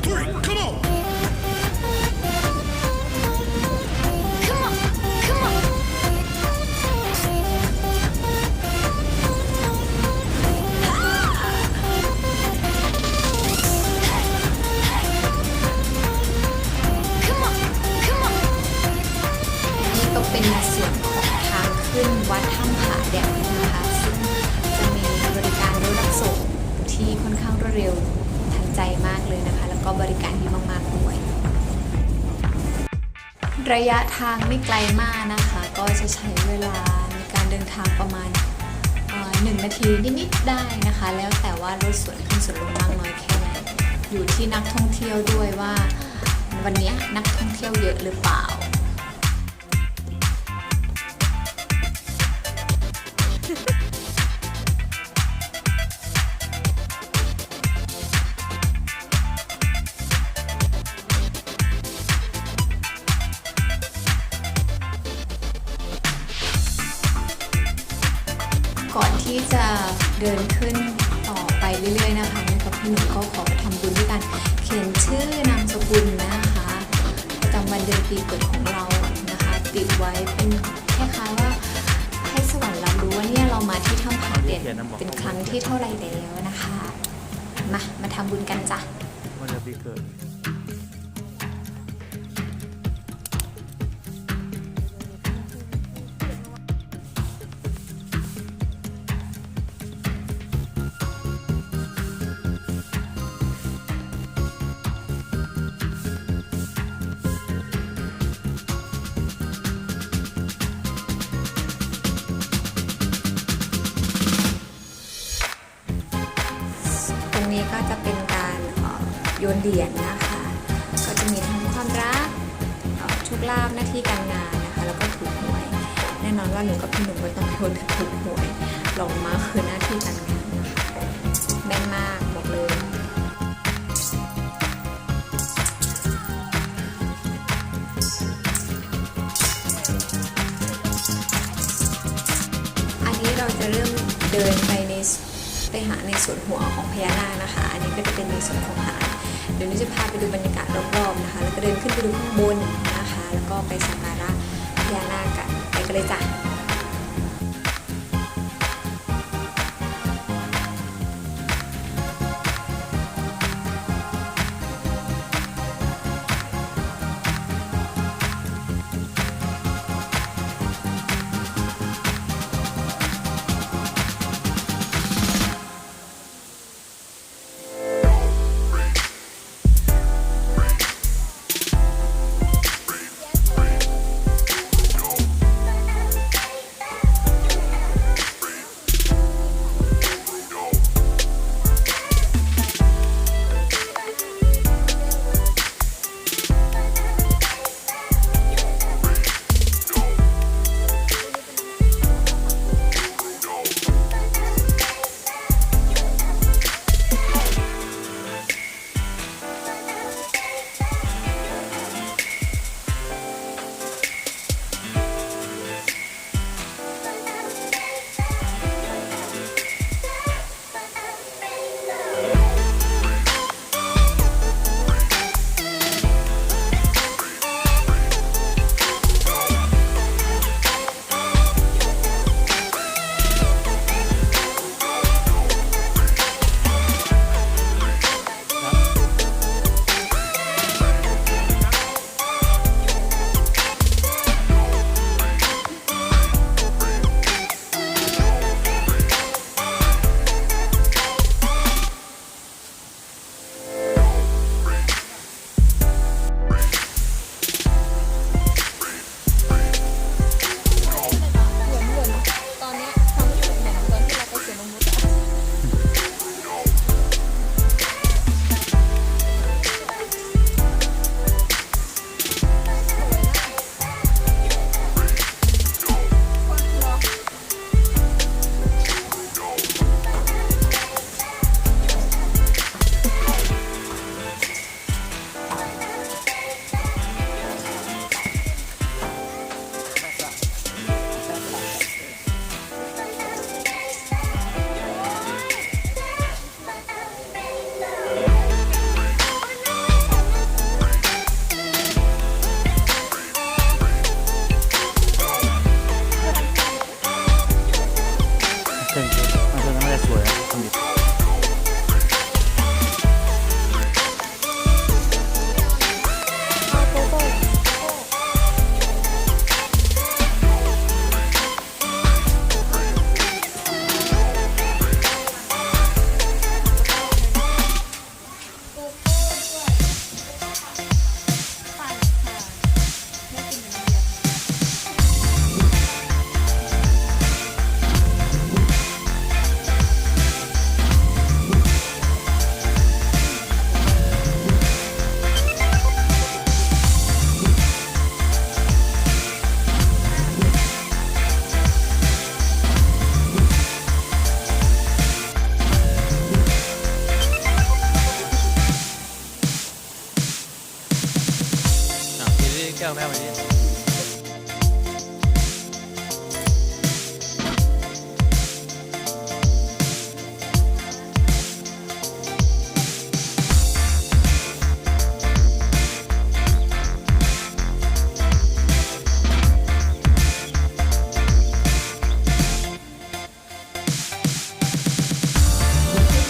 three, come on! Come on, come on. Come on, come on. นี่ก็เป็นในส่วนของทางขึ้นวัดถ้ำผาแดดนะคะ ซึ่งจะมีบริการรถรับส่งที่ค่อนข้างรวดเร็วทันใจมากเลยนะคะแล้ว ก็บริการดีมากๆด้วย ระยะทางไม่ไกลมากนะคะ ก็จะใช้เวลาในการเดินทางประมาณหนึ่งนาทีนิดๆได้นะคะ แล้วแต่ว่ารถสวนขึ้นสวนลงมากน้อยแค่ไหนอยู่ที่นักท่องเที่ยวด้วยว่า วันนี้นักท่องเที่ยวเยอะหรือเปล่า ที่จะเดินขึ้นต่อไปเรื่อยๆนะคะนี่กับพี่หนุ่มก็ขอไปทำบุญด้วยกันเขียนชื่อนามสกุลนะคะประจำวันเดือนปีเกิดของเรานะคะ ติดไว้เป็นคล้ายๆว่าให้สวรรค์รับรู้ว่าเนี่ยเรามาที่ถ้ำผาเด่นเป็นครั้งที่เท่าไหร่แล้วนะคะ มามาทำบุญกันจ้ะวันเดือนปีเกิด นี้ก็จะเป็นการโยนเหรียญนะคะ ก็จะมีทั้งความรักเอ่อโชคลาภหน้าที่การงานนะคะ แล้วก็ถูกหวย แน่นอนว่าหนูกับพี่หนุ่มก็ต้องโยนถูกหวยลงมาคือหน้าที่การงานนะคะแม่นมากบอกเลยอันนี้เราจะเริ่มเดินไป หาในส่วนหัวของพญานาคนะคะ อันนี้ก็จะเป็นในส่วนของหางเดี๋ยวนี้จะพาไปดูบรรยากาศรอบๆนะคะ แล้วก็เดินขึ้นไปดูข้างบนนะคะ แล้วก็ไปสักการะพญานาคกันไปกันเลยจ้ะ 对至，那时候他们在锁人，他。 ก้วแม่วันนี้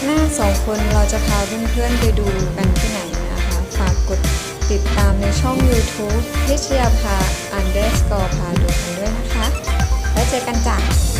หน้าสองคนเราจะพาเพื่อนๆไปดูกันที่ไหนนะคะ ฝากกด ติดตามในช่อง YouTube พิชยาภา underscore พาดูกันด้วยนะคะ แล้วเจอกันจ้ะ